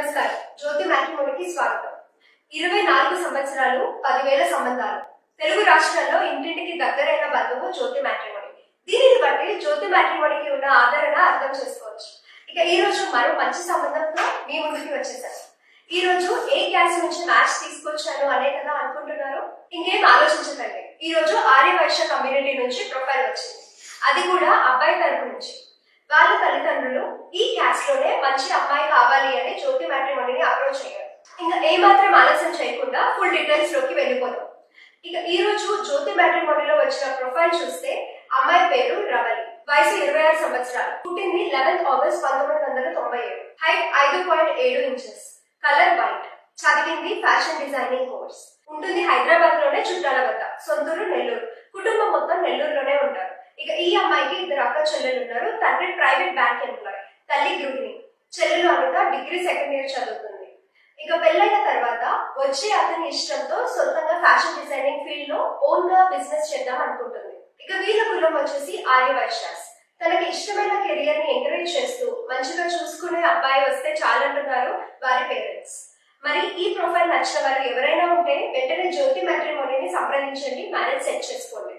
నమస్కారం. జ్యోతి మ్యాట్రిమోనికి స్వాగతం. ఇరవై నాలుగు సంవత్సరాలు పదివేల సంబంధాలు. తెలుగు రాష్ట్రాల్లో ఇంటింటికి దగ్గరైన బంధువు జ్యోతి మ్యాట్రిమోని. దీనిని బట్టి జ్యోతి మ్యాట్రిమోనికి ఉన్న ఆదరణ అర్థం చేసుకోవచ్చు. ఇక ఈ రోజు మరో మంచి సంబంధంతో మీ ముందుకి వచ్చేసాను ఈ రోజు ఏ క్యాస్ట్ నుంచి మ్యాచ్ తీసుకొచ్చాను అనే కదా అనుకుంటున్నారు? ఇంకేం ఆలోచించకండి. ఈ రోజు ఆర్యవైశ్య కమ్యూనిటీ నుంచి ప్రొఫైల్ వచ్చింది. అది కూడా అబ్బాయి తరపు నుంచి. వాళ్ళ తల్లిదండ్రులు ఈ క్యాస్ట్లోనే మంచి అమ్మాయి కావాలి అని జ్యోతి మ్యాట్రిమోనీని అప్రోచ్ అయ్యారు. ఇంకా ఏమాత్రం ఆలస్యం చేయకుండా ఫుల్ డీటెయిల్స్లోకి వెళ్ళిపోదాం. ఇక ఈ రోజు జ్యోతి మ్యాట్రిమోనీలో వచ్చిన ప్రొఫైల్ చూస్తే అమ్మాయి పేరు రవలి. వయసు ఇరవై ఆరు సంవత్సరాలు. పుట్టింది లెవెన్త్ ఆగస్ట్ పంతొమ్మిది వందల తొంభై ఏడు. హైట్ ఐదు పాయింట్ ఏడు ఇంచెస్. కలర్ వైట్ చదివింది ఫ్యాషన్ డిజైనింగ్ కోర్స్ ఉంటుంది హైదరాబాద్లోనే చుట్టాల వద్ద. సొంతూరు నెల్లూరు. కుటుంబం మొత్తం నెల్లూరులోనే ఉంటారు. ఇక ఈ అమ్మాయికి ఇద్దరు అక్క చెల్లెలు ఉన్నారు. తండ్రి ప్రైవేట్ బ్యాంక్ ఎంప్లాయ్ తల్లి గృహిణి. చెల్లెలు అనుక డిగ్రీ సెకండ్ ఇయర్ చదువుతుంది. ఇక పెళ్ళైన తర్వాత వచ్చే అతని ఇష్టంతో సొంతంగా ఫ్యాషన్ డిజైనింగ్ ఫీల్డ్లో ఓన్గా బిజినెస్ చేద్దాం అనుకుంటుంది. ఇక వీళ్ళ కులం వచ్చేసి ఆర్య వైశ్యాస్. తనకి ఇష్టమైన కెరియర్ని ఎంకరేజ్ చేస్తూ మంచిగా చూసుకునే అబ్బాయి వస్తే చాలంటున్నారు వారి పేరెంట్స్. మరి ఈ ప్రొఫైల్ నచ్చిన వారు ఎవరైనా ఉంటే వెంటనే జ్యోతి మ్యాట్రిమోనీని సంప్రదించండి. మ్యారేజ్ సెట్ చేసుకోండి.